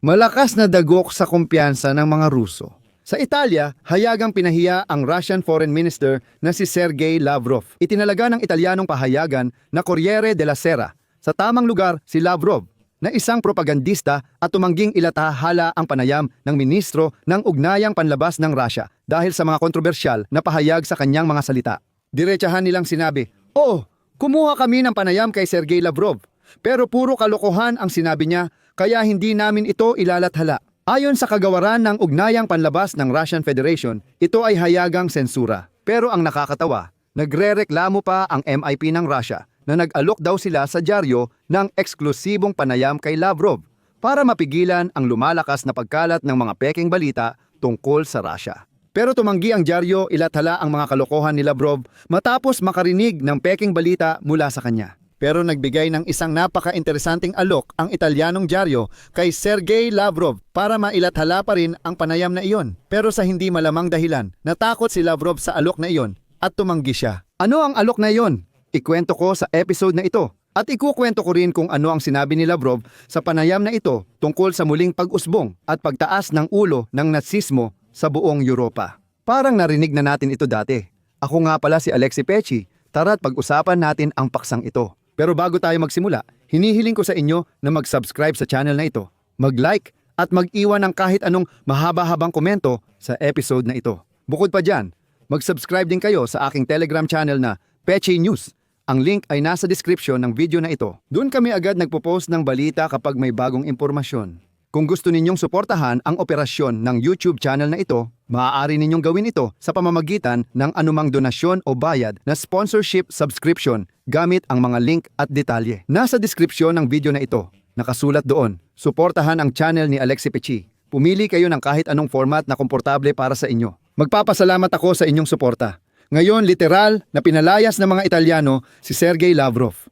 Malakas na dagok sa kumpiyansa ng mga Ruso. Sa Italia, hayagang pinahiya ang Russian Foreign Minister na si Sergei Lavrov. Itinalaga ng Italianong pahayagan na Corriere della Sera. Sa tamang lugar, si Lavrov, na isang propagandista at tumangging ilatahala ang panayam ng ministro ng ugnayang panlabas ng Russia dahil sa mga kontrobersyal na pahayag sa kanyang mga salita. Diretsahan nilang sinabi, Oh, kumuha kami ng panayam kay Sergei Lavrov, pero puro kalokohan ang sinabi niya kaya hindi namin ito ilalathala. Ayon sa kagawaran ng ugnayang panlabas ng Russian Federation, ito ay hayagang sensura. Pero ang nakakatawa, nagrereklamo pa ang MIP ng Russia na nag-alok daw sila sa dyaryo ng eksklusibong panayam kay Lavrov para mapigilan ang lumalakas na pagkalat ng mga peking balita tungkol sa Russia. Pero tumanggi ang dyaryo ilathala ang mga kalokohan ni Lavrov matapos makarinig ng peking balita mula sa kanya. Pero nagbigay ng isang napaka-interesanting alok ang Italianong dyaryo kay Sergei Lavrov para mailathala pa rin ang panayam na iyon. Pero sa hindi malamang dahilan, natakot si Lavrov sa alok na iyon at tumanggi siya. Ano ang alok na iyon? Ikwento ko sa episode na ito. At ikukwento ko rin kung ano ang sinabi ni Lavrov sa panayam na ito tungkol sa muling pag-usbong at pagtaas ng ulo ng natsismo sa buong Europa. Parang narinig na natin ito dati. Ako nga pala si Alexi Pechi. Tara't pag-usapan natin ang paksang ito. Pero bago tayo magsimula, hinihiling ko sa inyo na mag-subscribe sa channel na ito, mag-like at mag-iwan ng kahit anong mahaba-habang komento sa episode na ito. Bukod pa dyan, mag-subscribe din kayo sa aking Telegram channel na Peche News. Ang link ay nasa description ng video na ito. Doon kami agad nagpo-post ng balita kapag may bagong impormasyon. Kung gusto ninyong suportahan ang operasyon ng YouTube channel na ito, maaari ninyong gawin ito sa pamamagitan ng anumang donasyon o bayad na sponsorship subscription gamit ang mga link at detalye. Nasa description ng video na ito, nakasulat doon, suportahan ang channel ni Alexi Pechi. Pumili kayo ng kahit anong format na komportable para sa inyo. Magpapasalamat ako sa inyong suporta. Ngayon, literal na pinalayas ng mga Italyano si Sergei Lavrov.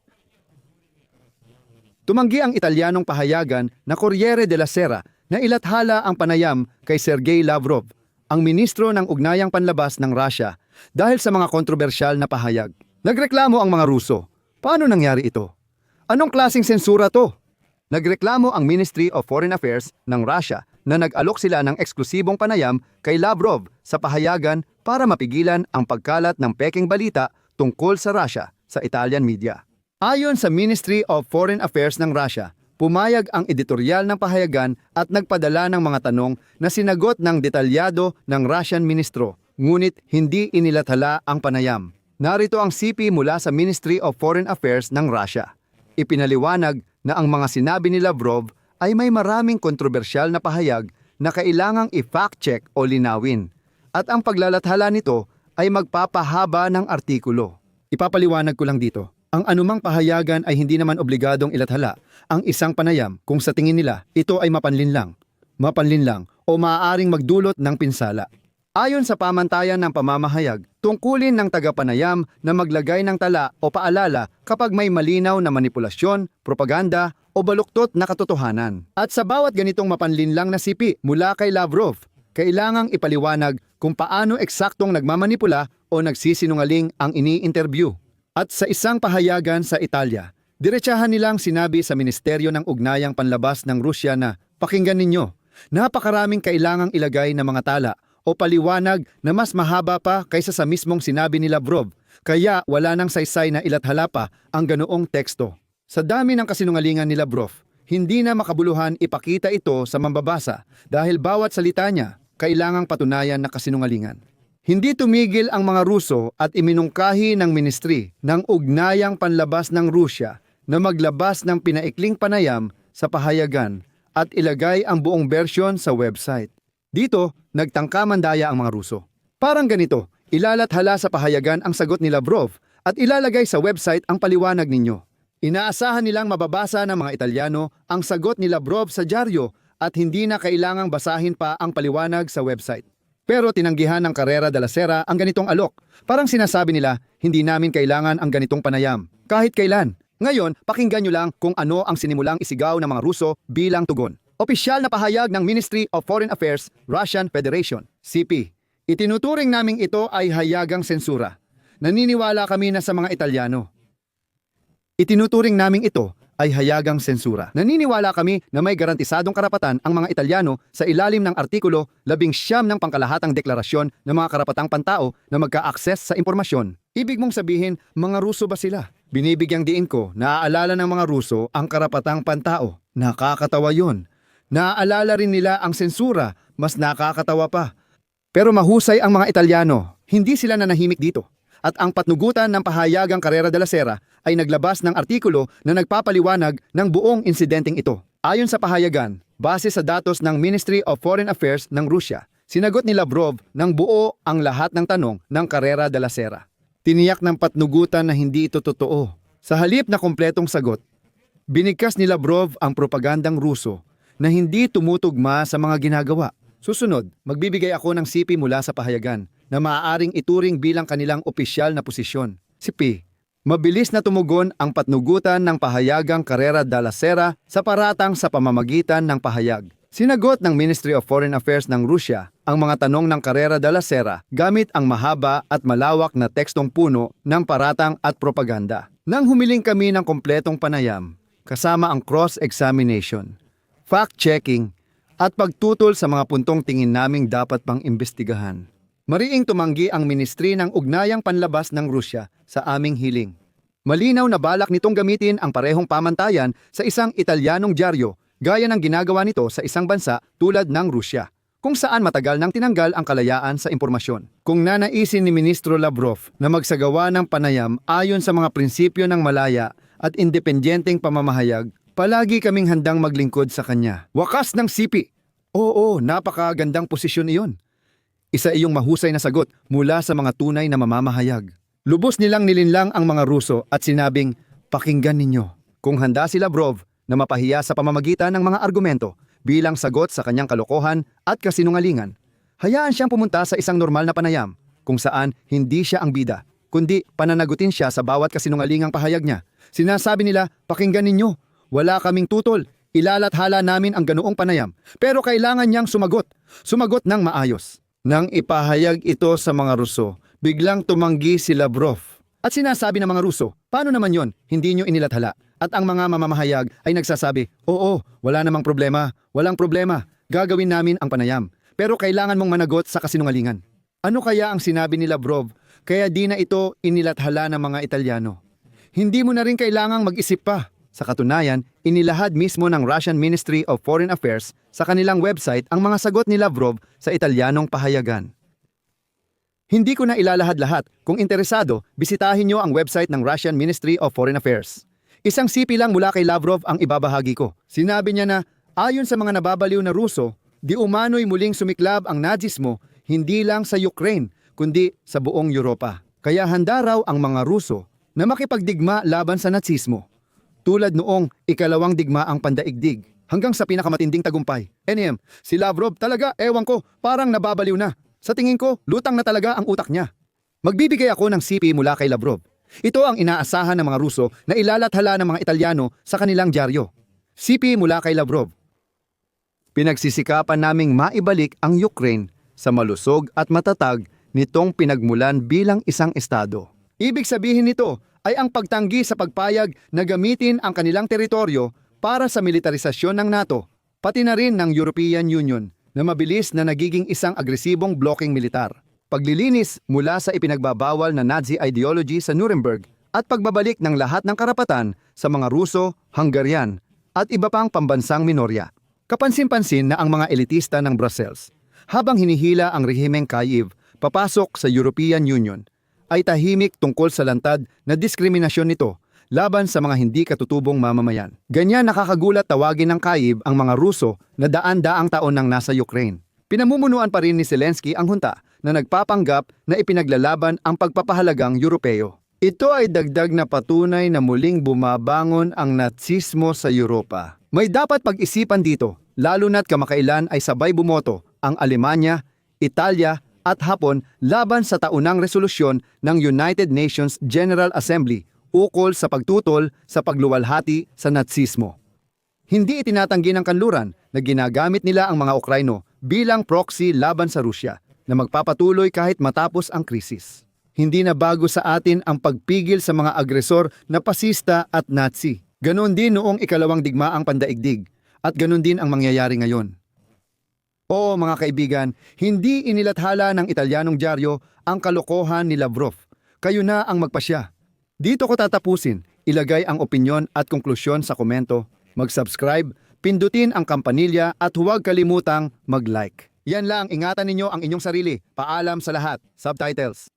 Tumanggi ang Italianong pahayagan na Corriere della Sera na ilathala ang panayam kay Sergei Lavrov, ang ministro ng ugnayang panlabas ng Russia, dahil sa mga kontrobersyal na pahayag. Nagreklamo ang mga Ruso. Paano nangyari ito? Anong klasing sensura to? Nagreklamo ang Ministry of Foreign Affairs ng Russia na nag-alok sila ng eksklusibong panayam kay Lavrov sa pahayagan para mapigilan ang pagkalat ng peking balita tungkol sa Russia sa Italian media. Ayon sa Ministry of Foreign Affairs ng Russia, pumayag ang editorial ng pahayagan at nagpadala ng mga tanong na sinagot ng detalyado ng Russian ministro, ngunit hindi inilathala ang panayam. Narito ang CP mula sa Ministry of Foreign Affairs ng Russia. Ipinaliwanag na ang mga sinabi ni Lavrov ay may maraming kontrobersyal na pahayag na kailangang i-fact check o linawin. At ang paglalathala nito ay magpapahaba ng artikulo. Ipapaliwanag ko lang dito. Ang anumang pahayagan ay hindi naman obligadong ilathala ang isang panayam kung sa tingin nila ito ay mapanlin lang, mapanlin lang o maaaring magdulot ng pinsala. Ayon sa pamantayan ng pamamahayag, tungkulin ng tagapanayam na maglagay ng tala o paalala kapag may malinaw na manipulasyon, propaganda o baluktot na katotohanan. At sa bawat ganitong mapanlinlang na sipi mula kay Lavrov, kailangang ipaliwanag kung paano eksaktong nagmamanipula o nagsisinungaling ang ini-interview. At sa isang pahayagan sa Italia, diretsahan nilang sinabi sa Ministeryo ng Ugnayang Panlabas ng Rusya na, pakinggan ninyo, napakaraming kailangang ilagay na mga tala o paliwanag na mas mahaba pa kaysa sa mismong sinabi ni Lavrov, kaya wala nang saysay na ilathala pa ang ganoong teksto. Sa dami ng kasinungalingan ni Lavrov, hindi na makabuluhan ipakita ito sa mambabasa dahil bawat salita niya kailangang patunayan na kasinungalingan. Hindi tumigil ang mga Ruso at iminungkahi ng ministry ng ugnayang panlabas ng Rusya na maglabas ng pinaikling panayam sa pahayagan at ilagay ang buong bersyon sa website. Dito, nagtangka mandaya ang mga Ruso. Parang ganito, ilalathala sa pahayagan ang sagot ni Lavrov at ilalagay sa website ang paliwanag ninyo. Inaasahan nilang mababasa ng mga Italyano ang sagot ni Lavrov sa dyaryo at hindi na kailangang basahin pa ang paliwanag sa website. Pero tinanggihan ng Carrera de la Sera ang ganitong alok. Parang sinasabi nila, hindi namin kailangan ang ganitong panayam. Kahit kailan. Ngayon, pakinggan nyo lang kung ano ang sinimulang isigaw ng mga Ruso bilang tugon. Opisyal na pahayag ng Ministry of Foreign Affairs, Russian Federation, CP. Itinuturing naming ito ay hayagang sensura. Naniniwala kami na sa mga Italyano. Itinuturing naming ito ay hayagang sensura. Naniniwala kami na may garantisadong karapatan ang mga Italyano sa ilalim ng Artikulo 11 ng pangkalahatang deklarasyon ng mga karapatang pantao na magka-access sa impormasyon. Ibig mong sabihin, mga Ruso ba sila? Binibigyang diin ko, naaalala ng mga Ruso ang karapatang pantao. Nakakatawa yun. Naaalala rin nila ang sensura, mas nakakatawa pa. Pero mahusay ang mga Italyano, hindi sila nanahimik dito. At ang patnugutan ng pahayagang Carrera de la Sera ay naglabas ng artikulo na nagpapaliwanag ng buong insidenteng ito. Ayon sa pahayagan, base sa datos ng Ministry of Foreign Affairs ng Russia, sinagot ni Lavrov ng buo ang lahat ng tanong ng Carrera de la Sera. Tiniyak ng patnugutan na hindi ito totoo. Sa halip na kompletong sagot, binigkas ni Lavrov ang propagandang Ruso na hindi tumutugma sa mga ginagawa. Susunod, magbibigay ako ng sipi mula sa pahayagan na maaaring ituring bilang kanilang opisyal na posisyon. Si P. Mabilis na tumugon ang patnugutan ng pahayagang Carrera de la Sera sa paratang sa pamamagitan ng pahayag. Sinagot ng Ministry of Foreign Affairs ng Russia ang mga tanong ng Carrera de la Sera gamit ang mahaba at malawak na tekstong puno ng paratang at propaganda. Nang humiling kami ng kompletong panayam, kasama ang cross-examination, fact-checking, at pagtutol sa mga puntong tingin naming dapat pang imbestigahan. Mariing tumanggi ang Ministry ng Ugnayang Panlabas ng Rusya sa aming hiling. Malinaw na balak nitong gamitin ang parehong pamantayan sa isang Italianong dyaryo gaya ng ginagawa nito sa isang bansa tulad ng Rusya, kung saan matagal nang tinanggal ang kalayaan sa impormasyon. Kung nanaisin ni Ministro Lavrov na magsagawa ng panayam ayon sa mga prinsipyo ng malaya at independenteng pamamahayag, palagi kaming handang maglingkod sa kanya. Wakas ng sipi! Oo, napakagandang posisyon iyon. Isa iyong mahusay na sagot mula sa mga tunay na mamamahayag. Lubos nilang nilinlang ang mga Ruso at sinabing, pakinggan ninyo. Kung handa si Lavrov na mapahiya sa pamamagitan ng mga argumento bilang sagot sa kanyang kalokohan at kasinungalingan, hayaan siyang pumunta sa isang normal na panayam kung saan hindi siya ang bida, kundi pananagutin siya sa bawat kasinungalingang pahayag niya. Sinasabi nila, pakinggan ninyo, wala kaming tutol, ilalathala namin ang ganoong panayam, pero kailangan niyang sumagot, sumagot ng maayos. Nang ipahayag ito sa mga Ruso, biglang tumanggi si Lavrov. At sinasabi ng mga Ruso, paano naman yon? Hindi nyo inilathala. At ang mga mamamahayag ay nagsasabi, oo, wala namang problema, walang problema, gagawin namin ang panayam. Pero kailangan mong managot sa kasinungalingan. Ano kaya ang sinabi ni Lavrov kaya di na ito inilathala ng mga Italyano? Hindi mo na rin kailangang mag-isip pa. Sa katunayan, inilahad mismo ng Russian Ministry of Foreign Affairs sa kanilang website ang mga sagot ni Lavrov sa Italianong pahayagan. Hindi ko na ilalahad-lahat. Kung interesado, bisitahin nyo ang website ng Russian Ministry of Foreign Affairs. Isang sipi lang mula kay Lavrov ang ibabahagi ko. Sinabi niya na, ayon sa mga nababaliw na Ruso, di umano'y muling sumiklab ang Nazismo hindi lang sa Ukraine, kundi sa buong Europa. Kaya handa raw ang mga Ruso na makipagdigma laban sa Nazismo. Tulad noong ikalawang digmaang pandaigdig hanggang sa pinakamatinding tagumpay. NM, si Lavrov talaga, ewan ko, parang nababaliw na. Sa tingin ko, lutang na talaga ang utak niya. Magbibigay ako ng sipi mula kay Lavrov. Ito ang inaasahan ng mga Ruso na ilalathala ng mga Italyano sa kanilang dyaryo. Sipi mula kay Lavrov. Pinagsisikapan naming maibalik ang Ukraine sa malusog at matatag nitong pinagmulan bilang isang estado. Ibig sabihin nito ay ang pagtanggi sa pagpayag na gamitin ang kanilang teritoryo para sa militarisasyon ng NATO, pati na rin ng European Union na mabilis na nagiging isang agresibong blocking militar. Paglilinis mula sa ipinagbabawal na Nazi ideology sa Nuremberg at pagbabalik ng lahat ng karapatan sa mga Ruso, Hungarian at iba pang pambansang minorya. Kapansin-pansin na ang mga elitista ng Brussels, habang hinihila ang rehimeng Kyiv papasok sa European Union, ay tahimik tungkol sa lantad na diskriminasyon nito laban sa mga hindi katutubong mamamayan. Ganyan nakakagulat tawagin ng Kyiv ang mga Ruso na daan-daang taon nang nasa Ukraine. Pinamumunuan pa rin ni Zelensky ang hunta na nagpapanggap na ipinaglalaban ang pagpapahalagang Europeo. Ito ay dagdag na patunay na muling bumabangon ang Nazismo sa Europa. May dapat pag-isipan dito, lalo na't kamakailan ay sabay bumoto ang Alemanya, Italia at Hapon laban sa taunang resolusyon ng United Nations General Assembly ukol sa pagtutol sa pagluwalhati sa Nazismo. Hindi itinatanggi ng kanluran na ginagamit nila ang mga Ukraino bilang proxy laban sa Rusya na magpapatuloy kahit matapos ang krisis. Hindi na bago sa atin ang pagpigil sa mga agresor na pasista at Nazi. Ganon din noong ikalawang digmaang pandaigdig at ganon din ang mangyayari ngayon. Oo mga kaibigan, hindi inilathala ng Italianong dyaryo ang kalokohan ni Lavrov. Kayo na ang magpasya. Dito ko tatapusin. Ilagay ang opinyon at konklusyon sa komento. Mag-subscribe, pindutin ang kampanilya at huwag kalimutang mag-like. Yan lang, ingatan ninyo ang inyong sarili. Paalam sa lahat. Subtitles.